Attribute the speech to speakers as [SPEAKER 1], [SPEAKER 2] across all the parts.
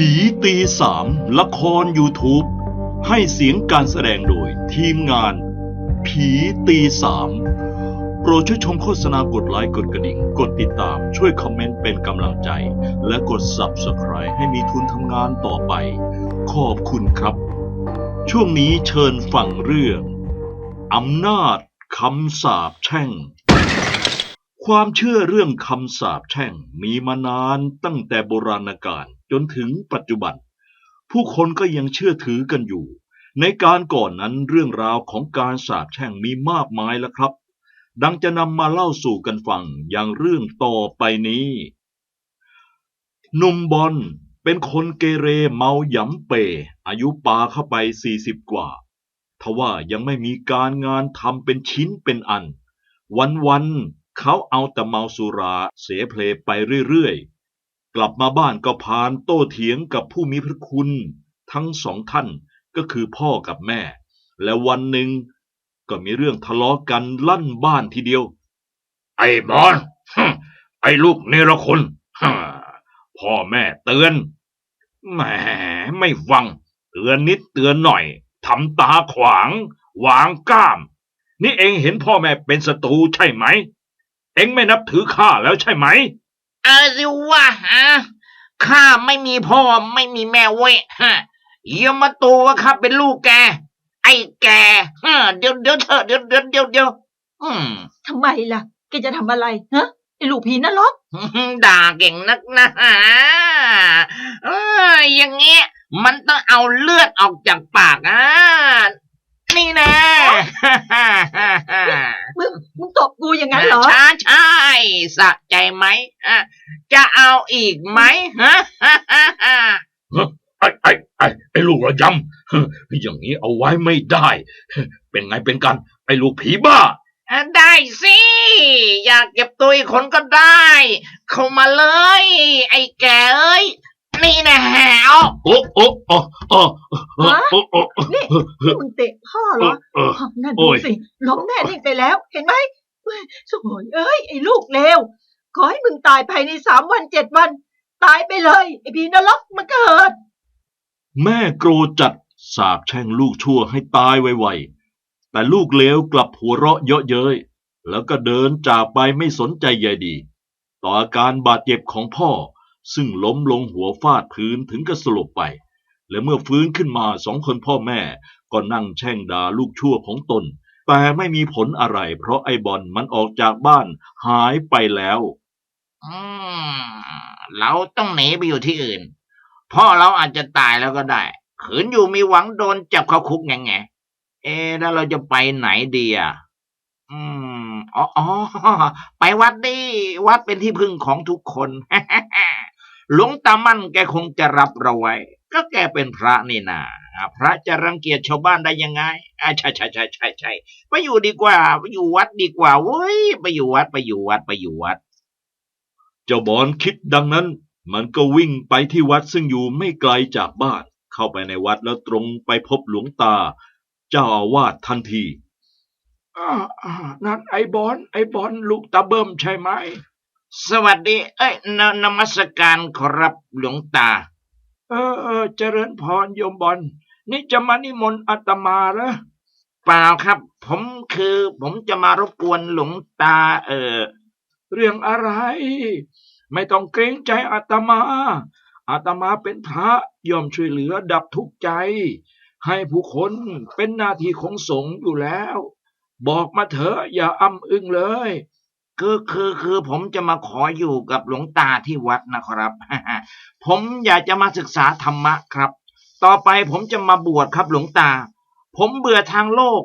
[SPEAKER 1] ผีตีสามละคร YouTube ให้เสียงการแสดงโดยทีมงาน ผีตีสามโปรดช่วยชมโฆษณากดไลค์กดกระดิ่ง กดติดตามช่วยคอมเมนต์เป็นกำลังใจ และกด Subscribe ให้มีทุนทำงานต่อไป ขอบคุณครับ ช่วงนี้เชิญฟังเรื่องอำนาจคำสาปแช่ง ความเชื่อเรื่องคำสาปแช่งมีมานานตั้งแต่โบราณกาล จนถึงปัจจุบัน ผู้คนก็ยังเชื่อถือกันอยู่ ในการก่อนนั้นเรื่องราวของการสาปแช่งมีมากมายแล้วครับ ดังจะนำมาเล่าสู่กันฟังอย่างเรื่องต่อไปนี้ หนุ่มบอลเป็นคนเกเรเมาหยำเป อายุปาเข้าไปสี่สิบกว่าทว่ายังไม่มีการงานทำเป็นชิ้นเป็นอัน วันๆเขาเอาแต่เมาสุราเสเพลไปเรื่อยๆ กลับมาบ้านก็พานโต้เถียงกับผู้มีพระคุณทั้งสองท่านก็คือพ่อกับแม่ และวันหนึ่งก็มีเรื่องทะเลาะกันลั่นบ้านทีเดียว ไอ้บอลไอ้ลูกเนรคุณพ่อแม่เตือนแหมไม่ฟัง เตือนนิดเตือนหน่อยทำตาขวางวางก้าม นี่เองเห็นพ่อแม่เป็นศัตรูใช่ไหม เองไม่นับถือข้าแล้วใช่ไหม
[SPEAKER 2] เออสิว่าฮะข้าไม่มีพ่อไม่มีแม่เว้ยฮะอย่ามาตัวว่าข้าเป็นลูกแก ไอ้แกฮะเดี๋ยวเดี๋ยวเถอะเดี๋ยวเดี๋ยวเดี๋ยวเดี๋ยวอืม
[SPEAKER 3] ทำไมล่ะแกจะทำอะไรฮะไอ้ลูกผีนรก
[SPEAKER 2] ด่าเก่งนักนะฮะเอออย่างเงี้ยมันต้องเอาเลือดออกจากปากอะนี่แน่
[SPEAKER 3] มึงมึง ตบกูอย่างนั้นเหรอ
[SPEAKER 2] ช้าใช่สะใจไหมอะจะเอาอีกไหมฮะ
[SPEAKER 1] ไอ้ไอ้ไอ้ไอ้ลูกระยำอย่างนี้เอาไว้ไม่ได้ เป็นไงเป็นกัน ไอ้ลูกผีบ้า
[SPEAKER 2] อะได้สิ อยากเก็บตัวอีกคนก็ได้ เข้ามาเลย ไอ้แกเอ้ยนี่นะแหว
[SPEAKER 1] โอ้โอ้โอ้โอ้โอ้โอ้โอ้
[SPEAKER 3] นี่นี่มึงเตะพ่อเหรอ
[SPEAKER 1] เออ
[SPEAKER 3] อ้าวนั่น
[SPEAKER 1] โอ้
[SPEAKER 3] ดู
[SPEAKER 1] ย
[SPEAKER 3] สิล้มแน่นิ่งไปแล้ว เห็นไหม เฮ้ยโอยเอ้ย ไอ้ลูกเลวขอให้มึงตายภายในสามวันเจ็ดวัน ตายไปเลย ไอ้ผีนรกมาเกิด
[SPEAKER 1] แม่โกรธจัดสาบแช่งลูกชั่วให้ตายไวๆ แต่ลูกเลวกลับหัวเราะเยาะเย้ย แล้วก็เดินจากไปไม่สนใจใยดี ต่ออาการบาดเจ็บของพ่อ ซึ่งล้มลงหัวฟาดพื้นถึงกับสลบไป และเมื่อฟื้นขึ้นมาสองคนพ่อแม่ก็นั่งแช่งด่าลูกชั่วของตน แต่ไม่มีผลอะไร เพราะไอ้บอลมันออกจากบ้านหายไปแล้ว
[SPEAKER 2] อืมเราต้องหนีไปอยู่ที่อื่น พ่อเราอาจจะตายแล้วก็ได้ ขืนอยู่มีหวังโดนจับเข้าคุกไงไงเอ๊ะแล้วเราจะไปไหนดีอะ อืมอ๋ออไปวัดดิวัดเป็นที่พึ่งของทุกคนหลวงตามั่นแกคงจะรับเราไว้ ก็แกเป็นพระนี่นาะ พระจะรังเกียจชาวบ้านได้ยังไงอ่าใช่ใช่ใช่ใช่ใช่ไปอยู่ดีกว่าไปอยู่วัดดีกว่าเว้ยไปอยู่วัดไปอยู่วัดไปอยู่วัด
[SPEAKER 1] เจ้าบอลคิดดังนั้น มันก็วิ่งไปที่วัดซึ่งอยู่ไม่ไกลจากบ้าน เข้าไปในวัดแล้วตรงไปพบหลวงตา เจ้าอาวาสทันที
[SPEAKER 4] อ่าอ่านั่นไอ้บอลไอ้บอลลูกตาเบิ่มใช่ไหม
[SPEAKER 2] สวัสดี เอ้ยนนมัสการขอรับหลวงตา
[SPEAKER 4] เออเออเจริญพรโยมบอล นี่จะมานิมนต์อาตมาเหรอ
[SPEAKER 2] เปล่าครับ ผมคือ ผมจะมารบกวนหลวงตา เออ
[SPEAKER 4] เรื่องอะไร ไม่ต้องเกรงใจอาตมาอาตมาเป็นพระยอมช่วยเหลือดับทุกข์ใจ ให้ผู้คนเป็นหน้าที่ของสงฆ์อยู่แล้ว บอกมาเถอะอย่าอ้ำอึ้งเลย
[SPEAKER 2] คือคือคือผมจะมาขออยู่กับหลวงตาที่วัดนะครับ ผมอยากจะมาศึกษาธรรมะครับ ต่อไปผมจะมาบวชครับหลวงตา ผมเบื่อทางโลก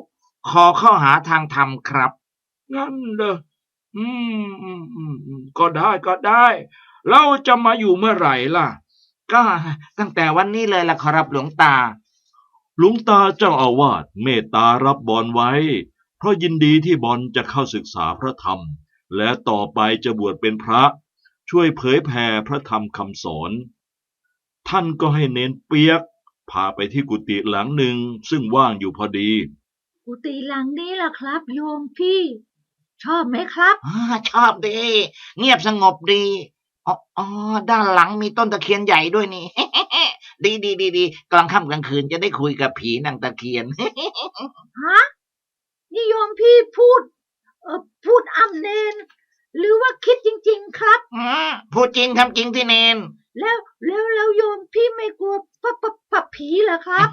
[SPEAKER 2] ขอเข้าหาทางธรรมครับ
[SPEAKER 4] งั้นเหรออืมอืมอืมก็ได้ก็ได้ เราจะมาอยู่เมื่อไหร่ล่ะ
[SPEAKER 2] ก็ตั้งแต่วันนี้เลยล่ะครับหลวงตา
[SPEAKER 1] หลวงตาเจ้าอาวาสเมตตารับบอลไว้ เพราะยินดีที่บอลจะเข้าศึกษาพระธรรม และต่อไปจะบวชเป็นพระ ช่วยเผยแผ่พระธรรมคำสอน ท่านก็ให้เน้นเปียก พาไปที่กุฏิหลังหนึ่งซึ่งว่างอยู่พอดี
[SPEAKER 3] กุฏิหลังนี้ล่ะครับ โยมพี่ ชอบไหมครับ
[SPEAKER 2] อาชอบดี เงียบสงบดีอ๋ออ๋อด้านหลังมีต้นตะเคียนใหญ่ด้วยนี่ ดีดีดีดีกลางค่ำกลางคืนจะได้คุยกับผีนางตะเคียน
[SPEAKER 3] ฮะนิยมพี่พูด เออพูดอำเนน หรือว่าคิดจริง ๆ ครับ
[SPEAKER 2] อืมพูดจริงทำจริงที่เนน
[SPEAKER 3] แล้วแล้วแล้วโยมพี่ไม่กลัวปะปะปะผีเหรอครับ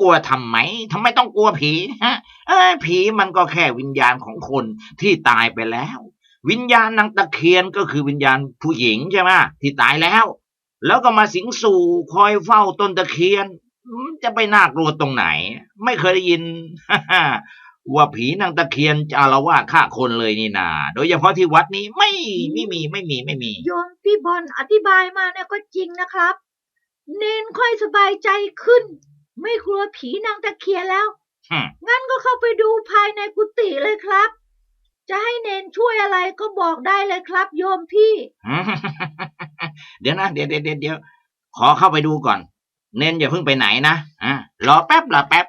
[SPEAKER 2] กลัวทำไมทำไมต้องกลัวผีฮะ เอ้ยผีมันก็แค่วิญญาณของคนที่ตายไปแล้ว วิญญาณนางตะเคียนก็คือวิญญาณผู้หญิงใช่ไหมที่ตายแล้ว แล้วก็มาสิงสู่คอยเฝ้าต้นตะเคียน จะไปน่ากลัวตรงไหน ไม่เคยได้ยิน ว่าผีนางตะเคียนจะอาละวาดฆ่าคนเลยนี่นา โดยเฉพาะที่วัดนี้ไม่ไม่มีไม่มีไม่มี
[SPEAKER 3] โยมพี่บอลอธิบายมาเนี่ยก็จริงนะครับ เนนค่อยสบายใจขึ้น ไม่กลัวผีนางตะเคียนแล้ว
[SPEAKER 2] ฮึ่ม
[SPEAKER 3] งั้นก็เข้าไปดูภายในกุฏิเลยครับ จะให้เนนช่วยอะไรก็บอกได้เลยครับ โยมพี่
[SPEAKER 2] เดี๋ยวนะเดี๋ยวเดี๋ยวเดี๋ยวเดี๋ยวขอเข้าไปดูก่อน เน้นอย่าเพิ่งไปไหนนะอะรอแป๊บรอแป๊บ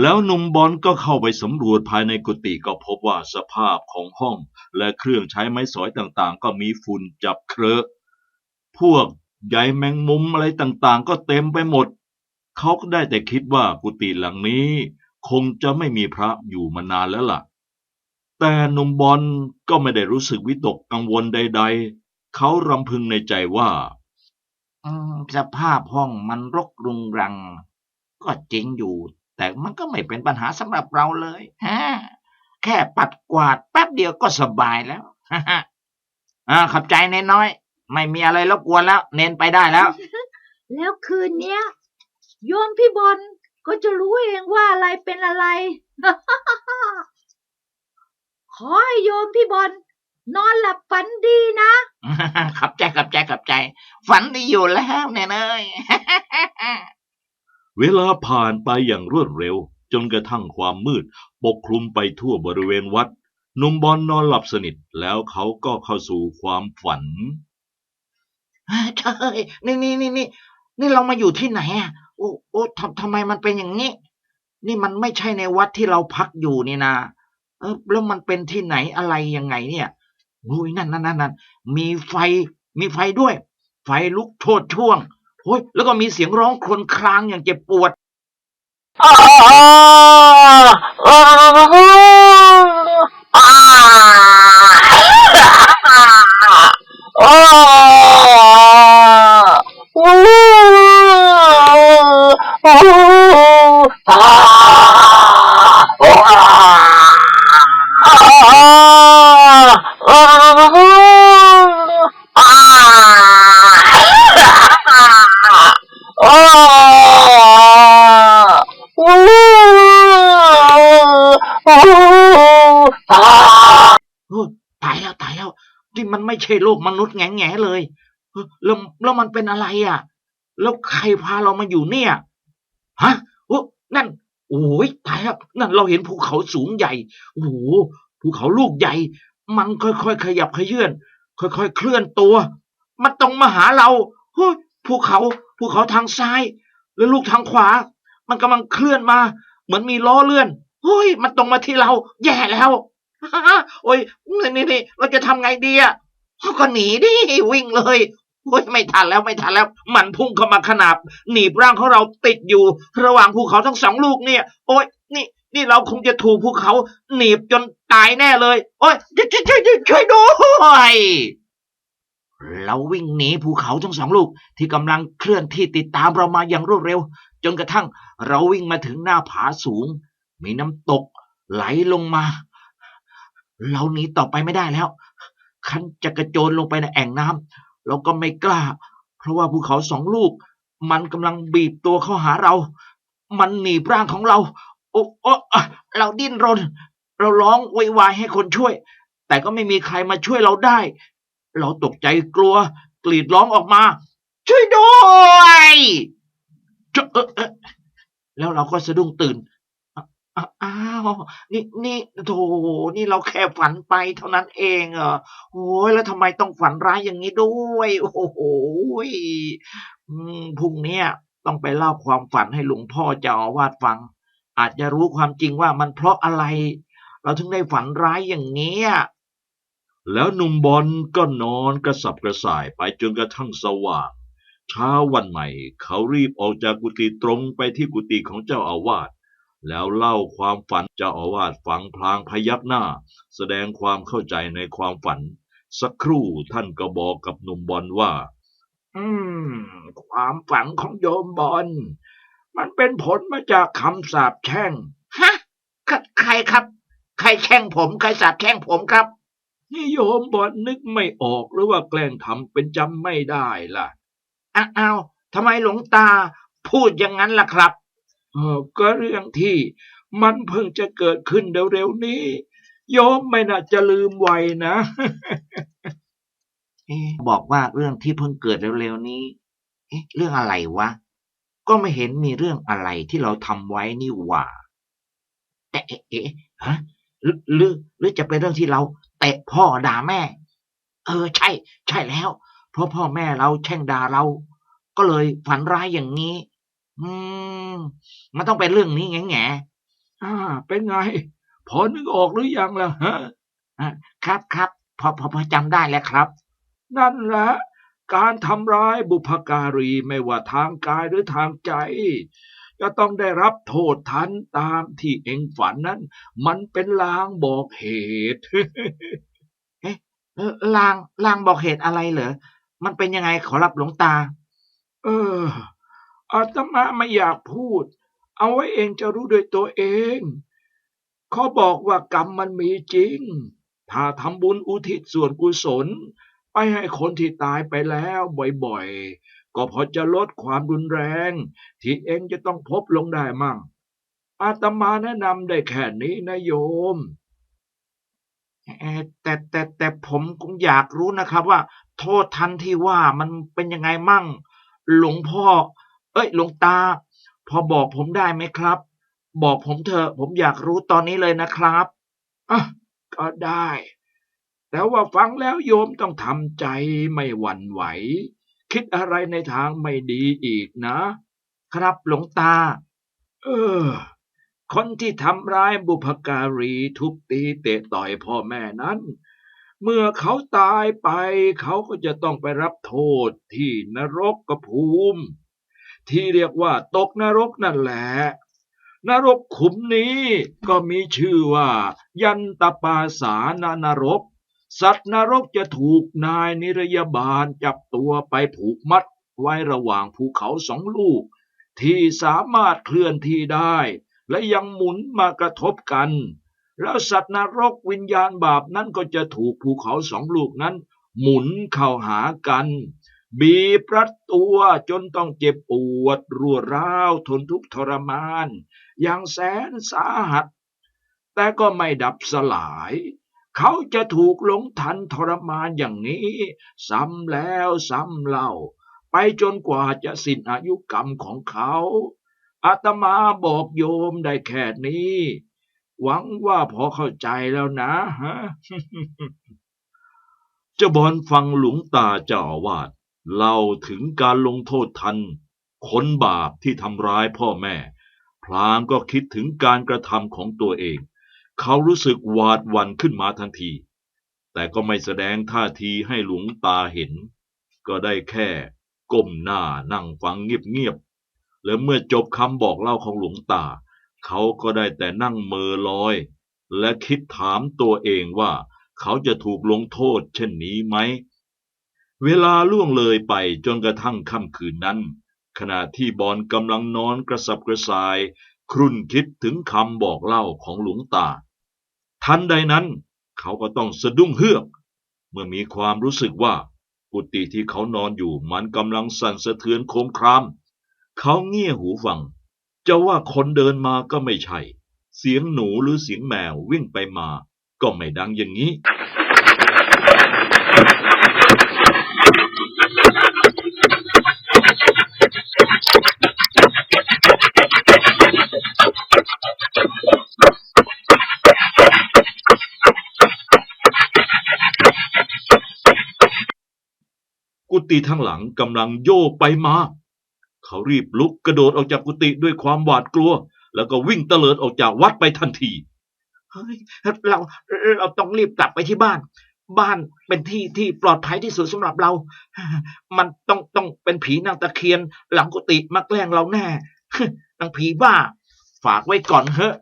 [SPEAKER 1] แล้วหนุ่มบอลก็เข้าไปสำรวจภายในกุฏิก็พบว่าสภาพของห้อง และเครื่องใช้ไม้สอยต่างๆ ก็มีฝุ่นจับเครอะพวกใยแมงมุมอะไรต่างๆ ก็เต็มไปหมด เขาก็ได้แต่คิดว่ากุฏิหลังนี้ คงจะไม่มีพระอยู่มานานแล้วล่ะ แต่หนุ่มบอลก็ไม่ได้รู้สึกวิตกกังวลใด ๆ เขารำพึงในใจว่า
[SPEAKER 2] สภาพห้องมันรกรุงรัง ก็จริงอยู่ แต่มันก็ไม่เป็นปัญหาสำหรับเราเลยฮะแค่ปัดกวาดแป๊บเดียวก็สบายแล้วฮะฮะอ่าขับใจเน้นน้อย ไม่มีอะไรรบกวนแล้ว เน้นไปได้แล้ว
[SPEAKER 3] แล้วคืนเนี้ย โยมพี่บอลก็จะรู้เองว่าอะไรเป็นอะไร ขอให้โยมพี่บอลนอนหลับฝันดีนะ
[SPEAKER 2] ขับใจขับใจขับใจ ฝันดีอยู่แล้วแน่เนย
[SPEAKER 1] เวลาผ่านไปอย่างรวดเร็ว จนกระทั่งความมืด ปกคลุมไปทั่วบริเวณวัดหนุ่มบอลนอนหลับสนิทแล้วเขาก็เข้าสู่ความฝัน
[SPEAKER 2] ใช่นี่นี่นี่นี่นี่เรามาอยู่ที่ไหนอะโอ้โอ้ทำทำไมมันเป็นอย่างนี้ นี่มันไม่ใช่ในวัดที่เราพักอยู่นี่นะเออแล้วมันเป็นที่ไหนอะไรยังไงเนี่ยอุ้ยนั่นนั่นนั่นนั่นมีไฟมีไฟด้วย ไฟลุกโชดช่วง โอ้ยแล้วก็มีเสียงร้องครวญครางอย่างเจ็บปวด โอ้ยตายแล้วตายแล้วนี่มันไม่ ใช่โลกมนุษย์แง่แง่เลยแล้วแล้วมันเป็นอะไรอะ แล้วใครพาเรามาอยู่เนี่ย ฮะโอ้นั่น โอ้ยตายแล้วนั่นเราเห็นภูเขาสูงใหญ่ โอ้โห ภูเขาลูกใหญ่ มันค่อยๆขยับขยื่น ค่อยๆเคลื่อนตัว มันตรงมาหาเราเฮ้ยภูเขา ภูเขาทางซ้าย แล้วลูกทางขวา มันกำลังเคลื่อนมา เหมือนมีล้อเลื่อน เฮ้ย มันตรงมาที่เรา แย่แล้วโอ้ยนี่นี่เราจะทำไงดีอะ ก็หนีดิวิ่งเลยโอ้ยไม่ทันแล้วไม่ทันแล้ว มันพุ่งเข้ามาขนาบ หนีบร่างของเราติดอยู่ ระหว่างภูเขาทั้งสองลูกเนี่ย โอ้ยนี่นี่เราคงจะถูกภูเขาหนีบจนตายแน่เลย โอ้ยช่วยช่วยช่วยช่วยช่วยด้วยเราวิ่งหนีภูเขาทั้งสองลูกที่กำลังเคลื่อนที่ติดตามเรามาอย่างรวดเร็ว จนกระทั่งเราวิ่งมาถึงหน้าผาสูง มีน้ำตกไหลลงมา เราหนีต่อไปไม่ได้แล้ว คันจะกระโจนลงไปในแอ่งน้ำเราก็ไม่กล้า เพราะว่าภูเขาสองลูก มันกำลังบีบตัวเข้าหาเรา มันหนีบร่างของเรา โอ้โอ้เราดิ้นรน เราร้องโวยวายให้คนช่วย แต่ก็ไม่มีใครมาช่วยเราได้ เราตกใจกลัว กรีดร้องออกมา ช่วยด้วยแล้วเราก็สะดุ้งตื่น อ้าอ้าว นี่ นี่ โถ นี่เราแค่ฝันไปเท่านั้นเองเหรอ โอ้ย แล้วทำไมต้องฝันร้ายอย่างนี้ด้วย โอ้โหยอืม พรุ่งเนี้ยต้องไปเล่าความฝันให้หลวงพ่อเจ้าอาวาสฟัง อาจจะรู้ความจริงว่ามันเพราะอะไร เราถึงได้ฝันร้ายอย่างเงี้ย
[SPEAKER 5] แล้วหนุ่มบอลก็นอนกระสับกระส่ายไปจนกระทั่งสว่าง เช้าวันใหม่ เขารีบออกจากกุฏิตรงไปที่กุฏิของเจ้าอาวาส แล้วเล่าความฝันเจ้าอาวาสฟังพลางพยักหน้า แสดงความเข้าใจในความฝัน สักครู่ท่านก็บอกกับหนุ่มบอลว่า
[SPEAKER 1] อืม ความฝันของโยมบอล มันเป็นผลมาจากคำสาปแช่ง
[SPEAKER 2] ฮะ ใครใครครับ ใครแช่งผม ใครสาบแช่งผมครับ
[SPEAKER 1] นี่โยมบอลนึกไม่ออกหรือว่าแกล้งทำเป็นจำไม่ได้ล่ะ
[SPEAKER 2] อ้าวทำไมหลวงตาพูดอย่างนั้นล่ะครับ
[SPEAKER 1] เออก็เรื่องที่มันเพิ่งจะเกิดขึ้นเร็วๆนี้ โยมไม่น่าจะลืมไว้นะ
[SPEAKER 2] เอ๊ะบอกว่าเรื่องที่เพิ่งเกิดเร็วๆนี้เอ๊ะเรื่องอะไรวะ ก็ไม่เห็นมีเรื่องอะไรที่เราทำไว้นี่หว่า แต่เอ๊ะเอ๊ะฮะหรือหรือหรือจะเป็นเรื่องที่เราเตะพ่อด่าแม่ เออ ใช่ ใช่แล้ว เพราะพ่อแม่เราแช่งด่าเรา ก็เลยฝันร้ายอย่างนี้ อืม มันต้องเป็นเรื่องนี้แง่แง่
[SPEAKER 1] อ่า เป็นไง พอนึกออกหรือยังล่ะฮะ
[SPEAKER 2] ครับครับพอพอพอจำได้แล้วครับ
[SPEAKER 1] นั่นแหละการทำร้ายบุพการีไม่ว่าทางกายหรือทางใจ จะต้องได้รับโทษทันตามที่เองฝันนั้น มันเป็นลางบอกเหตุ
[SPEAKER 2] เออลางลางบอกเหตุอะไรเหรอ มันเป็นยังไงขอรับหลวงตา
[SPEAKER 1] เออ อาตมาไม่อยากพูด เอาไว้เองจะรู้ด้วยตัวเอง เขาบอกว่ากรรมมันมีจริง ถ้าทำบุญอุทิศส่วนกุศล ไปให้คนที่ตายไปแล้วบ่อยๆ ก็พอจะลดความรุนแรง ที่เองจะต้องพบลงได้มั่ง อาตมาแนะนำได้แค่นี้นะโยม
[SPEAKER 2] แต่แต่แต่ผมคงอยากรู้นะครับว่า โทษทันที่ว่ามันเป็นยังไงมั่ง หลวงพ่อ เอ้ยหลวงตา พอบอกผมได้ไหมครับ บอกผมเถอะผมอยากรู้ตอนนี้เลยนะครับ
[SPEAKER 1] อะก็ได้ แต่ว่าฟังแล้วโยมต้องทำใจไม่หวั่นไหว คิดอะไรในทางไม่ดีอีกนะ
[SPEAKER 2] ครับหลวงตา
[SPEAKER 1] เออ คนที่ทำร้ายบุพการีทุบตีเตะต่อยพ่อแม่นั้นเมื่อเขาตายไปเขาก็จะต้องไปรับโทษที่นรกกระภูมิ ที่เรียกว่าตกนรกนั่นแหละ นรกขุมนี้ก็มีชื่อว่า ยันตปาสานานรก สัตว์นรกจะถูกนายนิรยาบาลจับตัวไปผูกมัดไว้ระหว่างภูเขาสองลูก ที่สามารถเคลื่อนที่ได้ และยังหมุนมากระทบกัน แล้วสัตว์นรกวิญญาณบาปนั้นก็จะถูกภูเขาสองลูกนั้น หมุนเข้าหากัน บีบรัดตัวจนต้องเจ็บปวดรัวร้าวทนทุกข์ทรมาน อย่างแสนสาหัส แต่ก็ไม่ดับสลาย เขาจะถูกหลงทันทรมานอย่างนี้ ซ้ำแล้วซ้ำเล่า ไปจนกว่าจะสิ้นอายุกรรมของเขาอาตมาบอกโยมได้แค่นี้ หวังว่าพอเข้าใจแล้วนะฮะ
[SPEAKER 5] เจ้าบอลฟังหลวงตาเจ้าวาส เล่าถึงการลงโทษทัน คนบาปที่ทำร้ายพ่อแม่ พลางก็คิดถึงการกระทำของตัวเอง เขารู้สึกหวาดหวั่นขึ้นมาทันที แต่ก็ไม่แสดงท่าทีให้หลวงตาเห็น ก็ได้แค่ก้มหน้านั่งฟังเงียบๆ และเมื่อจบคำบอกเล่าของหลวงตา เขาก็ได้แต่นั่งเมอลอย และคิดถามตัวเองว่า เขาจะถูกลงโทษเช่นนี้ไหม เวลาล่วงเลยไปจนกระทั่งค่ำคืนนั้น ขณะที่บอลกำลังนอนกระสับกระส่าย ครุ่นคิดถึงคำบอกเล่าของหลวงตา ทันใดนั้น เขาก็ต้องสะดุ้งเฮือก เมื่อมีความรู้สึกว่ากุฏิที่เขานอนอยู่มันกำลังสั่นสะเทือนโคมคราม เขาเงี่ยหูฟัง จะว่าคนเดินมาก็ไม่ใช่ เสียงหนูหรือเสียงแมววิ่งไปมา ก็ไม่ดังอย่างนี้ กุฏิทั้งหลังกำลังโยกไปมา เขารีบลุกกระโดดออกจากกุฏิด้วยความหวาดกลัว แล้วก็วิ่งเตลิดออกจากวัดไปทันที
[SPEAKER 2] เฮ้ยเราเราต้องรีบกลับไปที่บ้าน บ้านเป็นที่ที่ปลอดภัยที่สุดสำหรับเรา มันต้องต้องเป็นผีนางตะเคียน หลังกุฏิมาแกล้งเราแน่นางผีบ้า ฝากไว้ก่อนเถอะ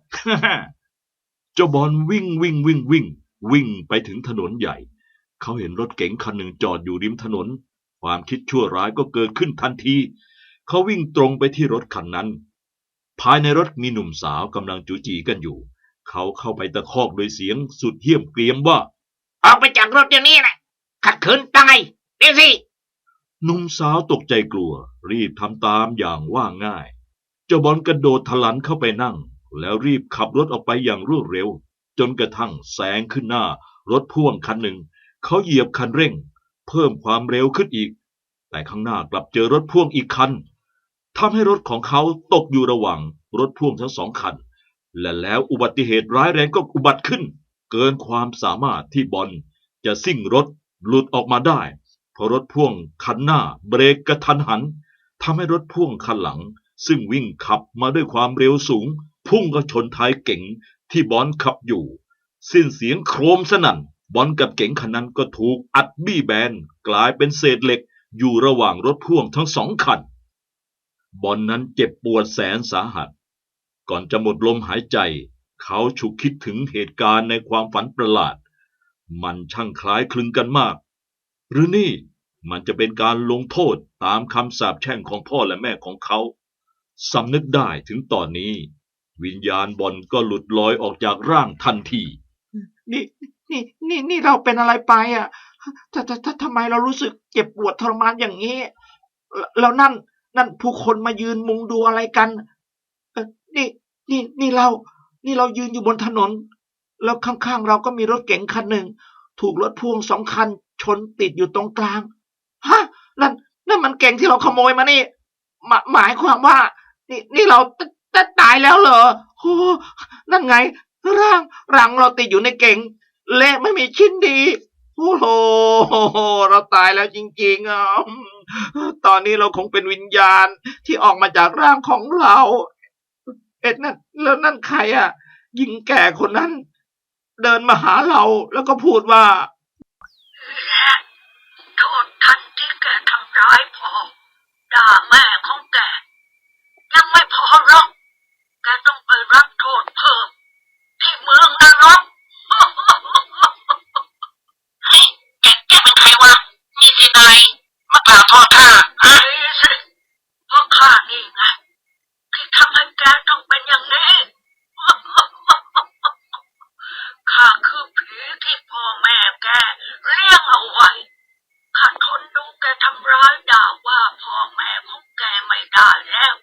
[SPEAKER 1] เจ้าบอลวิ่งวิ่งวิ่งวิ่งวิ่งไปถึงถนนใหญ่ เขาเห็นรถเก๋งคันหนึ่งจอดอยู่ริมถนน ความคิดชั่วร้ายก็เกิดขึ้นทันที เขาวิ่งตรงไปที่รถคันนั้น ภายในรถมีหนุ่มสาวกำลังจูจีกันอยู่ เขาเข้าไปตะคอกโดยเสียงสุดเหี้ยมเกรียมว่า
[SPEAKER 6] ออกไปจากรถเดี๋ยวนี้นะขัดขืนตายเดี๋ยวสิ
[SPEAKER 1] หนุ่มสาวตกใจกลัว รีบทำตามอย่างว่าง่าย เจ้าบอลกระโดดทะลันเข้าไปนั่ง แล้วรีบขับรถออกไปอย่างรวดเร็ว จนกระทั่งแซงขึ้นหน้ารถพ่วงคันหนึ่ง เขาเหยียบคันเร่ง เพิ่มความเร็วขึ้นอีก แต่ข้างหน้ากลับเจอรถพ่วงอีกคันทำให้รถของเขาตกอยู่ระหว่างรถพ่วงทั้งสองคัน และแล้วอุบัติเหตุร้ายแรงก็อุบัติขึ้น เกินความสามารถที่บอลจะซิ่งรถหลุดออกมาได้ เพราะรถพ่วงคันหน้าเบรกกระทันหันทำให้รถพ่วงคันหลัง ซึ่งวิ่งขับมาด้วยความเร็วสูง พุ่งก็ชนท้ายเก๋งที่บอลขับอยู่ สิ้นเสียงโครมสนั่น บอลกับเก๋งคันนั้นก็ถูกอัดบี้แบนกลายเป็นเศษเหล็กอยู่ระหว่างรถพ่วงทั้งสองคัน บอลนั้นเจ็บปวดแสนสาหัส ก่อนจะหมดลมหายใจ เขาฉุกคิดถึงเหตุการณ์ในความฝันประหลาด มันช่างคล้ายคลึงกันมาก หรือนี่มันจะเป็นการลงโทษตามคำสาปแช่งของพ่อและแม่ของเขาสำนึกได้ถึงตอนนี้ วิญญาณบอลก็หลุดลอยออกจากร่างทันที
[SPEAKER 2] นี่ นี่นี่นี่เราเป็นอะไรไปอะททททำไมเรารู้สึกเจ็บปวดทรมานอย่างนี้ แล้วนั่น นั่นผู้คนมายืนมุงดูอะไรกันเออนี่นี่นี่เรา นี่เรายืนอยู่บนถนน แล้วข้างๆเราก็มีรถเก๋งคันหนึ่ง ถูกรถพ่วงสองคัน ชนติดอยู่ตรงกลาง ฮะ นั่นนั่นมันเก๋งที่เราขโมยมานี่หมายหมายความว่า นี่นี่เราตตตายแล้วเหรอโอ้นั่นไงร่างร่างเราติดอยู่ในเก๋ง เละไม่มีชิ้นดี โอ้โห เราตายแล้วจริงๆอะตอนนี้เราคงเป็นวิญญาณที่ออกมาจากร่างของเรา เอ็ดนั่นแล้วนั่นใครอะ หญิงแก่คนนั้น เดินมาหาเราแล้วก็พูดว่า
[SPEAKER 7] โทษทันที่แกทำร้ายพ่อด่าแม่ของไม่พอหรอก แกต้องไปรับโทษเพิ่ม ที่เมืองนรก เฮ้ยแกแกเป็นใครวะมีสินายมากล่าวโทษข้าฮะสิเพราะข้านี่ไง ที่ทำให้แกต้องเป็นอย่างนี้ ข้าคือผีที่พ่อแม่แกเลี้ยงเอาไว้ ข้าทนดูแกทำร้ายด่าว่าพ่อแม่ของแกไม่ได้แล้ว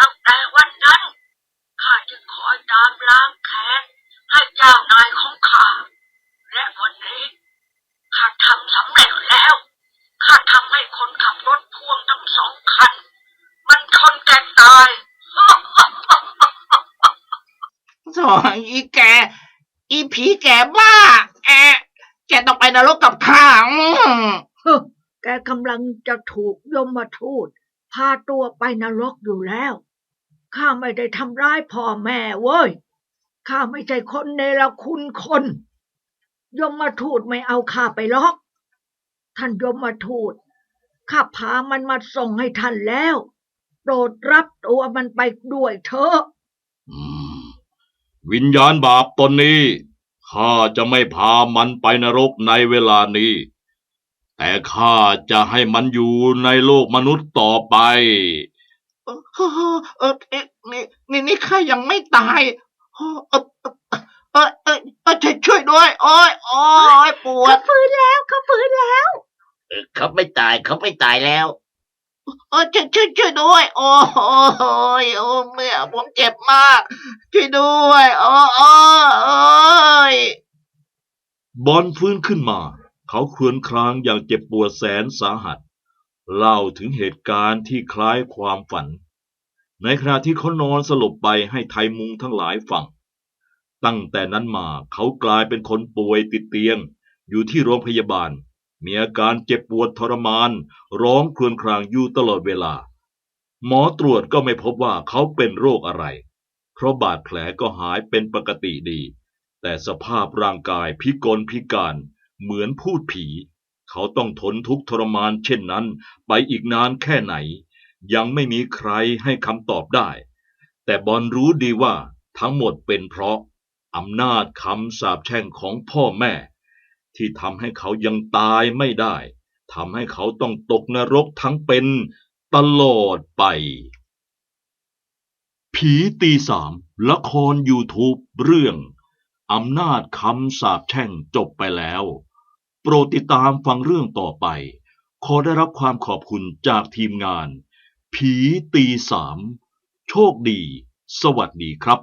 [SPEAKER 7] ตั้งแต่วันนั้น ข้าจึงคอยตามล้างแค้นให้เจ้านายของข้า และวันนี้ ข้าทำสำเร็จแล้ว ข้าทำให้คนขับรถพ่วงทั้งสองคัน มันชนแกตาย
[SPEAKER 6] โถ่ อีแก อีผีแกบ้า แอะแกต้องไปนรกกับข้าอืม
[SPEAKER 3] ฮึแกกำลังจะถูกยมมาทูตพาตัวไปนรกอยู่แล้ว ข้าไม่ได้ทำร้ายพ่อแม่เว้ย ข้าไม่ใช่คนเนรคุณคน ยมมาทูตไม่เอาข้าไปล็อก ท่านยมมาทูต ข้าพามันมาส่งให้ท่านแล้ว โปรดรับตัวมันไปด้วยเถอะ
[SPEAKER 1] วิญญาณบาปตนนี้ข้าจะไม่พามันไปนรกในเวลานี้ แต่ข้าจะให้มันอยู่ในโลกมนุษย์ต่อไป
[SPEAKER 2] เออเออนี่นี่นี่ข้ายังไม่ตายเออเออเออเออเออช่วยช่วยด้วยโอ้ยโอ้ยปวด
[SPEAKER 3] เขาฟื้นแล้ว เขาฟื้นแล้ว
[SPEAKER 6] เขาไม่ตายเขาไม่ตายแล้ว
[SPEAKER 2] เออช่วยช่วยช่วยด้วยโอ้ยโอ้เมื่อผมเจ็บมาก ช่วยด้วยโอ้โอ้โอ้ย
[SPEAKER 1] บอลฟื้นขึ้นมา เขาครวญครางอย่างเจ็บปวดแสนสาหัส เล่าถึงเหตุการณ์ที่คล้ายความฝัน ในขณะที่เขานอนสลบไปให้ไทยมุงทั้งหลายฟัง ตั้งแต่นั้นมาเขากลายเป็นคนป่วยติดเตียง อยู่ที่โรงพยาบาล มีอาการเจ็บปวดทรมาน ร้องครวญครางอยู่ตลอดเวลา หมอตรวจก็ไม่พบว่าเขาเป็นโรคอะไร เพราะบาดแผลก็หายเป็นปกติดี แต่สภาพร่างกายพิกลพิการเหมือนพูดผี เขาต้องทนทุกข์ทรมานเช่นนั้น ไปอีกนานแค่ไหน ยังไม่มีใครให้คำตอบได้ แต่บอลรู้ดีว่าทั้งหมดเป็นเพราะอำนาจคำสาปแช่งของพ่อแม่ ที่ทำให้เขายังตายไม่ได้ทำให้เขาต้องตกนรกทั้งเป็นตลอดไป ผีตีสามละคร YouTube เรื่องอำนาจคำสาปแช่งจบไปแล้ว โปรดติดตามฟังเรื่องต่อไป ขอได้รับความขอบคุณจากทีมงาน ผีตีสามโชคดี สวัสดีครับ